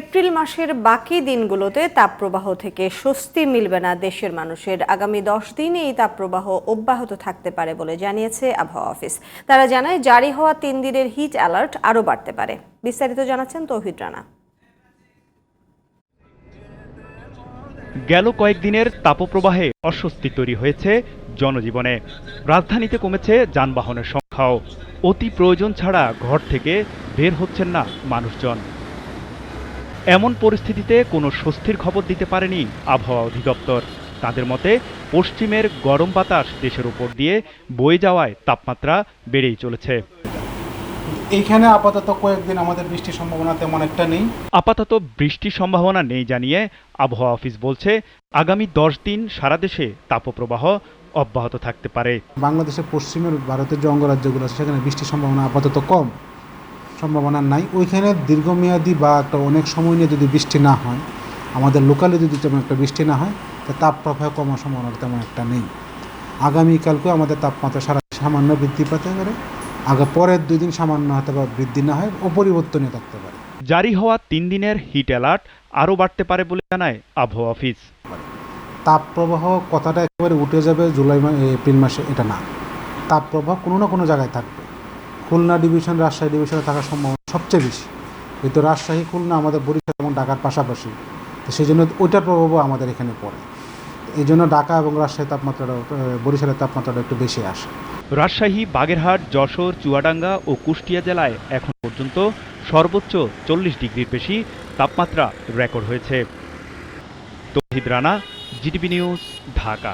April মাসের বাকি দিনগুলোতে তাপপ্রবাহ থেকে স্বস্তি মিলবে না দেশের মানুষের। আগামী দশ দিন এই তাপপ্রবাহ অব্যাহত থাকতে পারে বলে জানিয়েছে আবহাওয়া অফিস। তারা জানায়, জারি হওয়া তিন দিনের হিট অ্যালার্ট আরও বাড়তে পারে। বিস্তারিত জানাচ্ছেন তৌহিদ রানা। গেল কয়েকদিনের তাপপ্রবাহে অস্বস্তি তৈরি হয়েছে জনজীবনে। রাজধানীতে কমেছে যানবাহনের সংখ্যাও। অতি প্রয়োজন ছাড়া ঘর থেকে বের হচ্ছেন না মানুষজন। এমন পরিস্থিতিতে কোনো স্বস্তির খবর দিতে পারেনি আবহাওয়া অধিদপ্তর। তাদের মতে পশ্চিমের গরম বাতাস দেশের উপর দিয়ে বয়ে যাওয়ায় তাপমাত্রা বেড়েই চলেছে। এইখানে আপাতত কয়েকদিন আমাদের বৃষ্টির সম্ভাবনা তেমন একটা নেই। আপাতত বৃষ্টির সম্ভাবনা নেই জানিয়ে আবহাওয়া অফিস বলছে আগামী দশ দিন সারা দেশে তাপপ্রবাহ অব্যাহত থাকতে পারে। বাংলাদেশের পশ্চিমের ভারতের যে অঙ্গরাজ্যগুলো আছে সেখানে বৃষ্টির সম্ভাবনা আপাতত কম। সম্ভাবনা নাই। ওইখানে দীর্ঘমেয়াদী বা একটা অনেক সময় নিয়ে যদি বৃষ্টি না হয় আমাদের লোকালে যদি তেমন একটা বৃষ্টি না হয় তা তাপপ্রবাহ কমার সম্ভাবনা তেমন একটা নেই। আগামীকালকেও আমাদের তাপমাত্রা সারা সামান্য বৃদ্ধি পেতে পারে। আগে পরের দুই দিন সামান্য হয়তো বা বৃদ্ধি না হয় অপরিবর্তনের থাকতে পারে। জারি হওয়া তিন দিনের হিট অ্যালার্ট আরও বাড়তে পারে বলে জানায় আবহাওয়া অফিস। তাপপ্রবাহ কথাটা একেবারে উঠে যাবে জুলাই এপ্রিল মাসে এটা না। তাপপ্রবাহ কোনো না কোনো জায়গায় থাকবে। খুলনা ডিভিশন রাজশাহী ডিভিশনে থাকার সম্ভাবনা সবচেয়ে বেশি। কিন্তু রাজশাহী, খুলনা আমাদের বরিশাল এবং ঢাকার পাশাপাশি। তো সেই জন্য ওইটার প্রভাবও আমাদের এখানে পড়ে। এই জন্য ঢাকা এবং রাজশাহী তাপমাত্রাটা বরিশালের তাপমাত্রাটা একটু বেশি আসে। রাজশাহী, বাগেরহাট, যশোর, চুয়াডাঙ্গা ও কুষ্টিয়া জেলায় এখন পর্যন্ত সর্বোচ্চ চল্লিশ ডিগ্রির বেশি তাপমাত্রা রেকর্ড হয়েছে। Tauhid Rana, GTV news, Dhaka.